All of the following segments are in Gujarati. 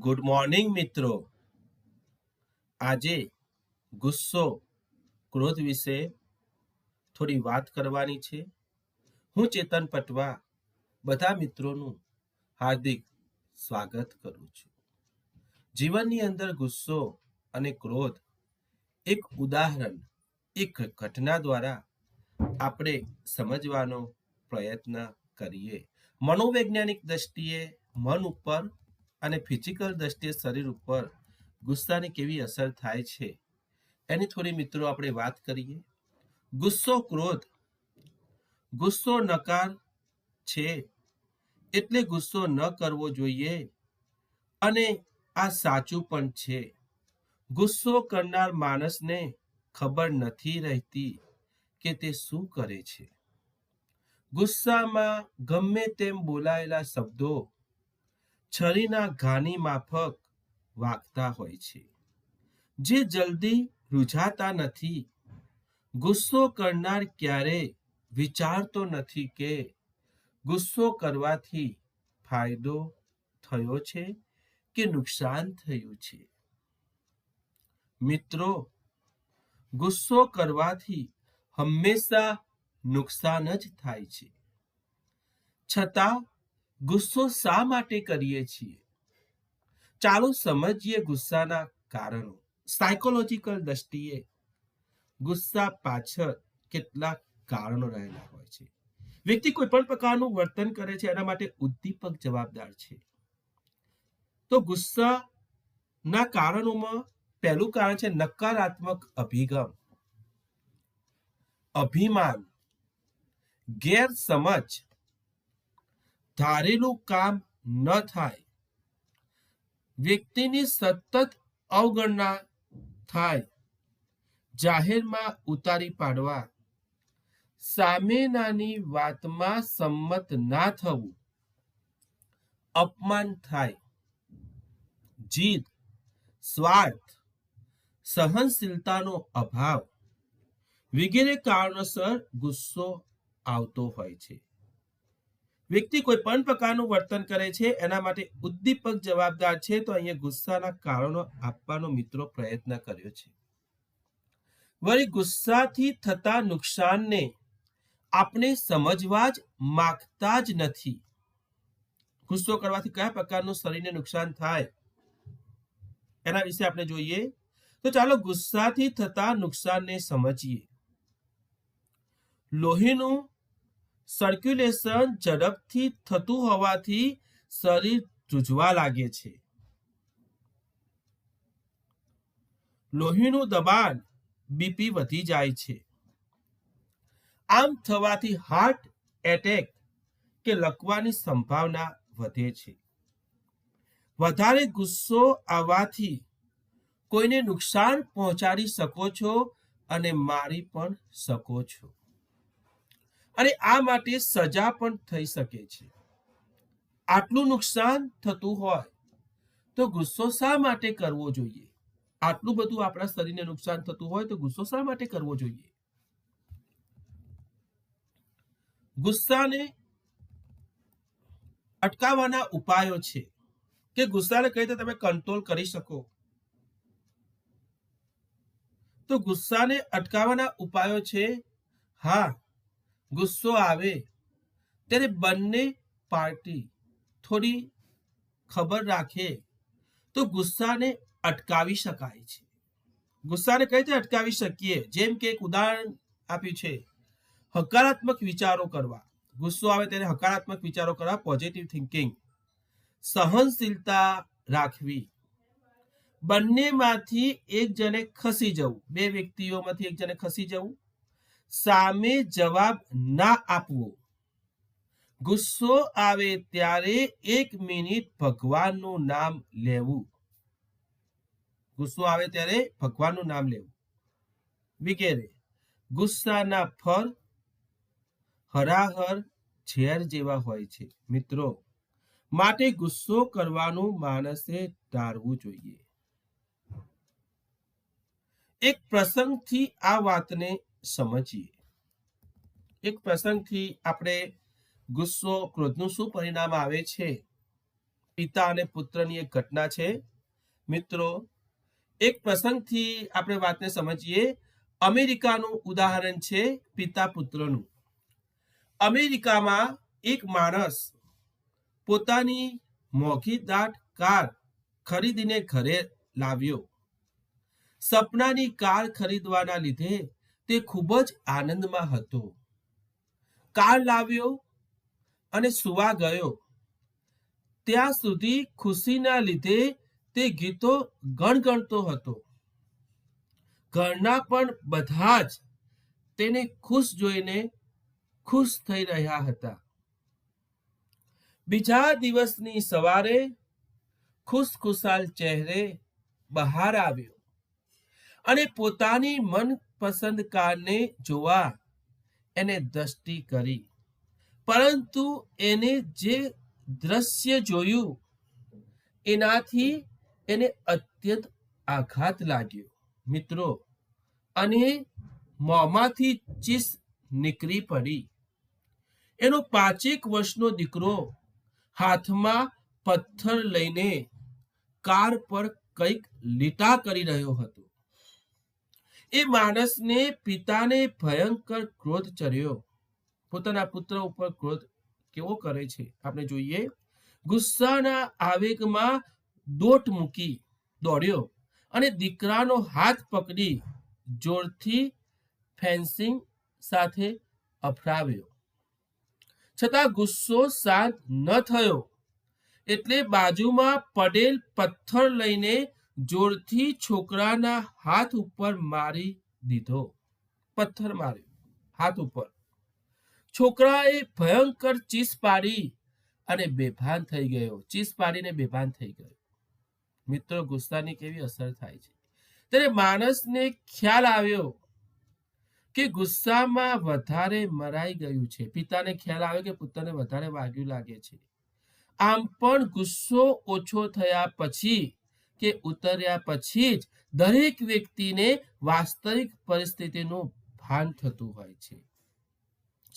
ગુડ મોર્નિંગ મિત્રો. આજે ગુસ્સો, ક્રોધ વિશે થોડી વાત કરવાની છે. હું ચેતન પટવા બધા મિત્રોનું હાર્દિક સ્વાગત કરું છું. જીવનની અંદર ગુસ્સો અને ક્રોધ એક ઉદાહરણ, એક ઘટના દ્વારા આપણે સમજવાનો પ્રયત્ન કરીએ. મનોવૈજ્ઞાનિક દ્રષ્ટિએ મન ઉપર અને ફિઝિકલ દ્રષ્ટિએ શરીર ઉપર ગુસ્સાની કેવી અસર થાય છે? એની થોડી મિત્રો આપણે વાત કરીએ. ગુસ્સો ક્રોધ. ગુસ્સો નકાર છે. એટલે ગુસ્સો ન કરવો જોઈએ અને આ સાચું પણ છે. ગુસ્સો કરનાર માણસને ખબર નથી રહેતી કે તે શું કરે છે. ગુસ્સામાં ગમે તેમ બોલાયેલા શબ્દો છરીના ઘાની માફક વાગતા હોય છે. જે જલ્દી રૂઝાતા નથી. ગુસ્સો કરનાર ક્યારે વિચારતો નથી કે ગુસ્સો કરવાથી ફાયદો થયો છે કે નુકસાન થયું છે? મિત્રો, ગુસ્સો કરવાથી હંમેશા નુકસાન જ થાય છે. છતાં ગુસ્સો શા માટે કરીએ છીએ? ચાલો સમજીએ ગુસ્સાના કારણો. સાયકોલોજીકલ દ્રષ્ટિએ ગુસ્સા પાછળ કેટલાક કારણો રહેલા હોય છે. વ્યક્તિ કોઈ પણ પ્રકારનું વર્તન કરે છે, એના માટે ઉદ્દીપક જવાબદાર છે. તો ગુસ્સાના કારણોમાં પહેલું કારણ છે નકારાત્મક અભિગમ. અભિમાન. ગેરસમજ. ધારેલું કામ ન થાય. વ્યક્તિની સતત અવગણના થાય. જાહેરમાં ઉતારી પાડવા. સામેનાની વાતમાં સંમત ના થવું. અપમાન થાય. જીદ, સ્વાર્થ, સહનશીલતાનો અભાવ વગેરે કારણોસર ગુસ્સો આવતો હોય છે. વ્યક્તિ કોઈ પણ પ્રકારનું વર્તન કરે છે, એના માટે ઉદ્દીપક જવાબદાર છે, તો અહીંયા ગુસ્સાના કારણો આપવાનો મિત્રો પ્રયત્ન કર્યો છે. વળી ગુસ્સાથી થતા નુકસાનને આપણે સમજવા જ માગતા જ નથી. ગુસ્સો કરવાથી કયા પ્રકારનું શરીરને નુકસાન થાય? એના વિશે આપણે જોઈએ. તો ચાલો ગુસ્સાથી થતા નુકસાનને સમજીએ. લોહીનું સર્ક્યુલેશન ઝડપથી થતું હોવાથી શરીર ધ્રુજવા લાગે છે. લોહીનું દબાણ બીપી વધી જાય છે. આમ થવાથી હાર્ટ એટેક કે લકવાની સંભાવના વધે છે. વધારે ગુસ્સો આવવાથી કોઈને નુકસાન પહોંચાડી શકો છો અને મારી પણ શકો છો. અને આ માટે સજા પણ થઈ શકે છે. આટલું નુકસાન થતું હોય તો ગુસ્સો શા માટે કરવો જોઈએ? આટલું બધું આપણા શરીરને નુકસાન થતું હોય તો ગુસ્સો શા માટે કરવો જોઈએ? ગુસ્સાને અટકાવવાના ઉપાયો છે કે ગુસ્સાને કઈ રીતે તમે કંટ્રોલ કરી શકો? તો ગુસ્સાને અટકાવવાના ઉપાયો છે, હા ગુસ્સો આવે, ત્યારે બંને પાર્ટી થોડી ખબર રાખે તો ગુસ્સાને અટકાવી શકાય છે. ગુસ્સાને કઈ રીતે અટકાવી શકીએ? જેમ કે એક ઉદાહરણ આપ્યું છે, હકારાત્મક વિચારો કરવા. ગુસ્સો આવે ત્યારે હકારાત્મક વિચારો કરવા પોઝિટિવ થિંકિંગ સહનશીલતા રાખવી. બંનેમાંથી એક જણે ખસી જવું. બે વ્યક્તિઓમાંથી એક જણે ખસી જવું. સામે જવાબ ના આપવો. ગુસ્સો આવે ત્યારે એક મિનિટ ભગવાનનું નામ લેવું. ગુસ્સો આવે ત્યારે ભગવાનનું નામ લેવું. વગેરે, ગુસ્સાના ફળ હરાહર ઝેર જેવા હોય છે. મિત્રો, માટે ગુસ્સો કરવાનું માણસે ટાળવું જોઈએ. એક પ્રસંગથી આ વાતને સમજીએ. એક પ્રસંગથી આપણે ગુસ્સો, ક્રોધનું શું પરિણામ આવે છે? પિતા અને પુત્રની એક ઘટના છે. મિત્રો, એક પ્રસંગથી આપણે વાતને સમજીએ. અમેરિકાનું ઉદાહરણ છે પિતા પુત્રનું. અમેરિકામાં એક માણસ પોતાની મોઘી દાટ કાર ખરીદીને ઘરે લાવ્યો. સપનાની કાર ખરીદવાના લીધે તે ખૂબ જ આનંદમાં હતો. કાર લાવ્યો અને સુવા ગયો. ત્યાં સુધી ખુશીના લીધે તે ગીતો ગણગણતો હતો. ઘરના પણ બધા જ તેને ખુશ જોઈને ખુશ થઈ રહ્યા હતા. બીજા દિવસની સવારે ખુશખુશાલ ચહેરે બહાર આવ્યો અને પોતાની મનપસંદ કારને જોવા. એને દ્રષ્ટિ કરી. પરંતુ એને જે દ્રશ્ય જોયું, એનાથી એને અત્યંત આઘાત લાગ્યો. મિત્રો, અને મોંમાંથી ચીસ નીકળી પડી. એનો પાંચેક વર્ષનો દીકરો હાથમાં પથ્થર લઈને કાર પર કંઈક લીટા કરી રહ્યો હતો. એ માણસને પિતાને ભયંકર ક્રોધ ચડ્યો. પોતાના પુત્ર ઉપર ક્રોધ કેવો કરે છે? આપણે જોઈએ. ગુસ્સાના આવેગમાં દોટ મૂકી દોડ્યો અને દીકરાનો હાથ પકડી જોરથી ફેન્સિંગ સાથે અફડાવ્યો છતાં ગુસ્સો શાંત ન થયો. એટલે બાજુમાં પડેલ પથ્થર લઈને જોરથી છોકરાના હાથ ઉપર મારી દીધો. પથ્થર માર્યો. હાથ ઉપર. છોકરાએ ભયંકર ચીસ પાડી અને બેભાન થઈ ગયો. ચીસ પાડીને બેભાન થઈ ગયો. મિત્રો, ગુસ્સાની કેવી અસર થાય છે? ત્યારે માણસને ખ્યાલ આવ્યો કે ગુસ્સામાં વધારે મરાઈ ગયું છે. પિતાને ખ્યાલ આવ્યો કે પુત્રને વધારે વાગ્યું લાગે છે. આમ પણ ગુસ્સો ઓછો થયા પછી કે ઉતર્યા પછી જ દરેક વ્યક્તિને વાસ્તવિક પરિસ્થિતિનું ભાન થતું હોય છે.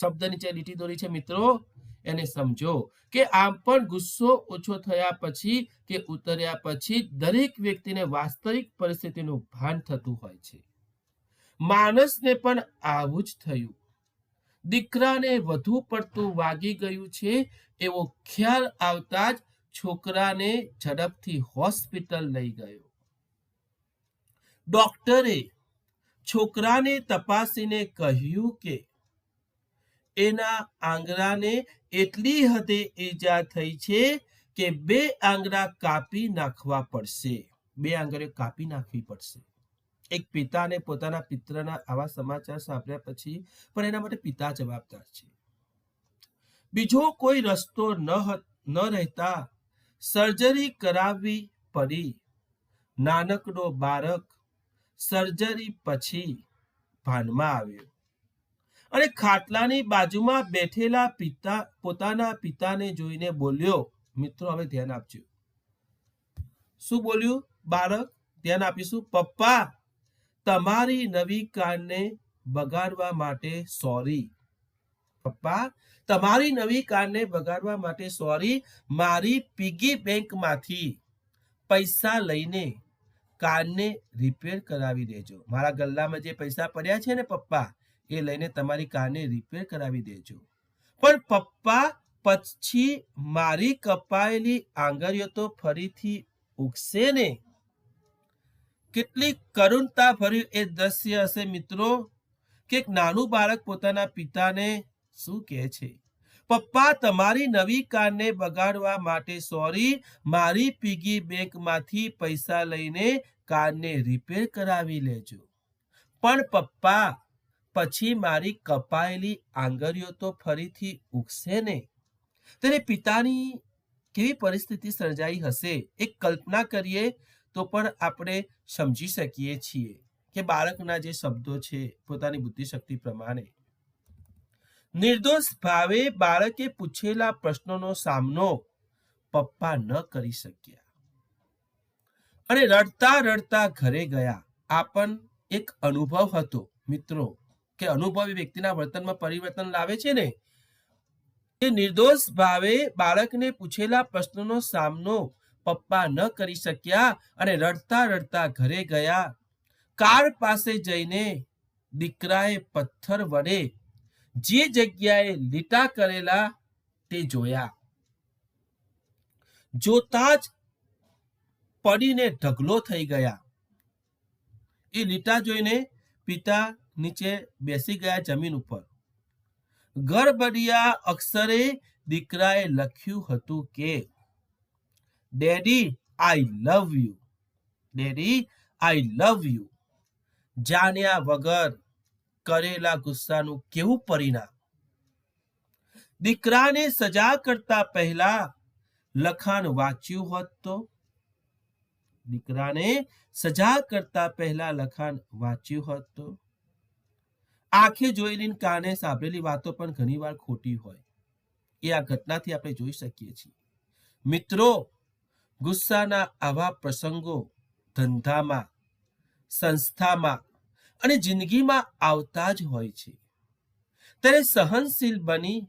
શબ્દ નીચે લીટી દોરી છે મિત્રો, એને સમજો કે આમ પણ ગુસ્સો ઓછો થયા પછી કે ઉતર્યા પછી દરેક વ્યક્તિને વાસ્તવિક પરિસ્થિતિનું ભાન થતું હોય છે. માણસને પણ આવું જ થયું. દીકરાને વધુ પડતું વાગી ગયું છે એવો ખ્યાલ આવતા જ છોકરાને ઝડપથી હોસ્પિટલ લઈ ગયો. ડોક્ટરે છોકરાને તપાસીને કહ્યું કે એના આંગળાને એટલી હદે ઈજા થઈ છે કે બે આંગળા કાપી નાખવા પડશે. બે આંગળીઓ કાપી નાખવી પડશે. એક પિતાને પોતાના પિત્રના આવા સમાચાર સાંભળ્યા પછી પણ એના માટે પિતા જવાબદાર છે. બીજો કોઈ રસ્તો ન ન રહેતા સર્જરી કરાવવી પડી. નાનકડો બાળક સર્જરી પછી ભાનમાં આવ્યો. અને ખાટલાની બાજુમાં બેઠેલા પિતા, પોતાના પિતાને જોઈને બોલ્યો, મિત્રો, હવે ધ્યાન આપજો. શું બોલ્યું? બાળક, ધ્યાન આપીશું. પપ્પા, તમારી નવી કારને બગાડવા માટે સોરી પપ્પા, તમારી નવી કારને બગાડવા માટે સોરી મારી પીગી બેંકમાંથી પૈસા લઈને કારને રિપેર કરાવી દેજો. મારા ગલ્લામાં જે પૈસા પડ્યા છે ને પપ્પા, એ લઈને તમારી કારને રિપેર કરાવી દેજો. પણ પપ્પા, પછી મારી કપાયેલી આંગળીઓ તો ફરીથી ઉગશે ને? કેટલી કરુણતા ભર્યું એ દ્રશ્ય હશે મિત્રો, કે એક નાનું બાળક પોતાના પિતાને શું કહે છે? પપ્પા, તમારી નવી કારને બગાડવા માટે સોરી, મારી પીગી બેંકમાંથી પૈસા લઈને કારને રિપેર કરાવી લેજો. પણ પપ્પા, પછી મારી કપાયેલી આંગળીઓ તો ફરીથી ઉગશે ને? તેને પિતાની કેવી પરિસ્થિતિ સર્જાઈ હશે એક કલ્પના કરીએ તો પણ આપણે સમજી શકીએ છીએ કે બાળકના જે શબ્દો છે પોતાની બુદ્ધિશક્તિ પ્રમાણે. નિર્દોષ ભાવે બાળકે પૂછેલા પ્રશ્નોનો સામનો પપ્પા ન કરી શક્યા. અને રડતા રડતા ઘરે ગયા. આ પણ એક અનુભવ હતો. મિત્રો, કે અનુભવી વ્યક્તિના વર્તનમાં પરિવર્તન લાવે છે ને? એ નિર્દોષ ભાવે બાળકને પૂછેલા પ્રશ્નોનો સામનો પપ્પા ન કરી શક્યા અને રડતા રડતા ઘરે ગયા. કાર પાસે જઈને દીકરાએ પથ્થર વડે જે જગ્યાએ લીટા કરેલા તે જોયા. જોતા જ પડીને ઢગલો થઈ ગયા. એ લીટા જોઈને પિતા નીચે બેસી ગયા જમીન ઉપર. ગરબડિયા અક્ષરે દીકરાએ લખ્યું હતું કે, daddy, I love you. Daddy, I love you. જાણ્યા વગર કરેલા ગુસ્સાનું કેવું પરિણામ? દીકરાને સજા કરતા પહેલા લખાણ વાંચ્યું હોત તો? દીકરાને સજા કરતા પહેલા લખાણ વાંચ્યું હોત તો? આંખે જોયેલી કાને સાંભળેલી વાતો પણ ઘણીવાર ખોટી હોય. એ આ ઘટનાથી આપણે જોઈ શકીએ છીએ. મિત્રો, ગુસ્સાના આવા પ્રસંગો ધંધામાં, સંસ્થામાં અને જિંદગીમાં આવતા જ હોય છે. ત્યારે સહનશીલ બની,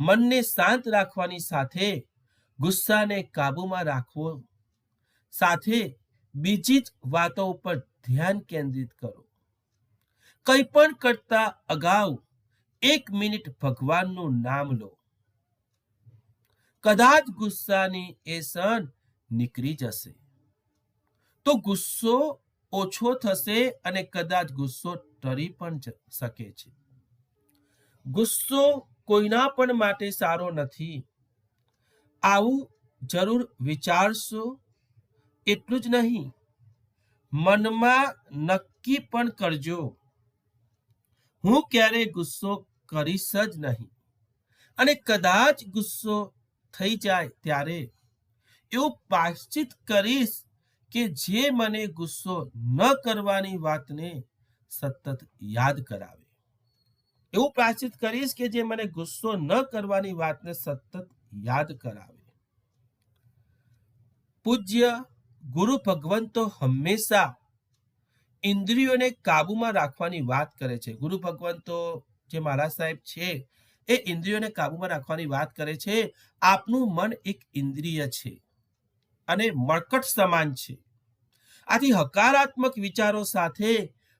મનને શાંત રાખવાની સાથે ગુસ્સાને કાબૂમાં રાખવો, સાથે બીજી જ વાતો ઉપર ધ્યાન કેન્દ્રિત કરો. કંઈ પણ કરતા અગાઉ એક મિનિટ ભગવાનનું નામ લો. કદાચ ગુસ્સાની એ સન નીકળી જશે. તો ગુસ્સો ઓછો થશે અને કદાચ ગુસ્સો ટરી પણ શકે છે. ગુસ્સો કોઈના પણ માટે સારો નથી. આવું જરૂર વિચારશો? એટલું જ નહીં. મનમાં નક્કી પણ કરજો. હું ક્યારેય ગુસ્સો કરીશ જ નહીં. અને કદાચ ગુસ્સો થઈ જાય ત્યારે. એવું પાશ્ચિત કરીશ કે જે મને ગુસ્સો ન કરવાની વાતને સતત યાદ કરાવે. એવું પ્રાચિત કરીશ કે જે મને ગુસ્સો ન કરવાની વાતને સતત યાદ કરાવે. પૂજ્ય ગુરુ ભગવંતો હંમેશા ઇન્દ્રિયોને કાબુમાં રાખવાની વાત કરે છે. ગુરુ ભગવંતો જે મારા સાહેબ છે, એ ઇન્દ્રિયોને કાબુમાં રાખવાની વાત કરે છે. આપનું મન એક ઇન્દ્રિય છે. અને મળકટ સમાન છે. આથી હકારાત્મક વિચારો સાથે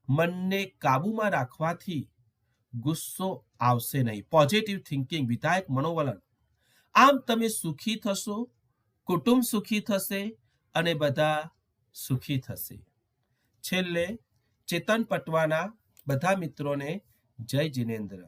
મનને કાબુમાં રાખવાથી ગુસ્સો આવશે નહીં. પોઝિટિવ થિંકિંગ વિધાયક મનોવલણ. આમ તમે સુખી થશો, કુટુંબ સુખી થશે અને બધા સુખી થશે. છેલ્લે ચેતન પટવાના બધા મિત્રોને જય જિનેન્દ્ર.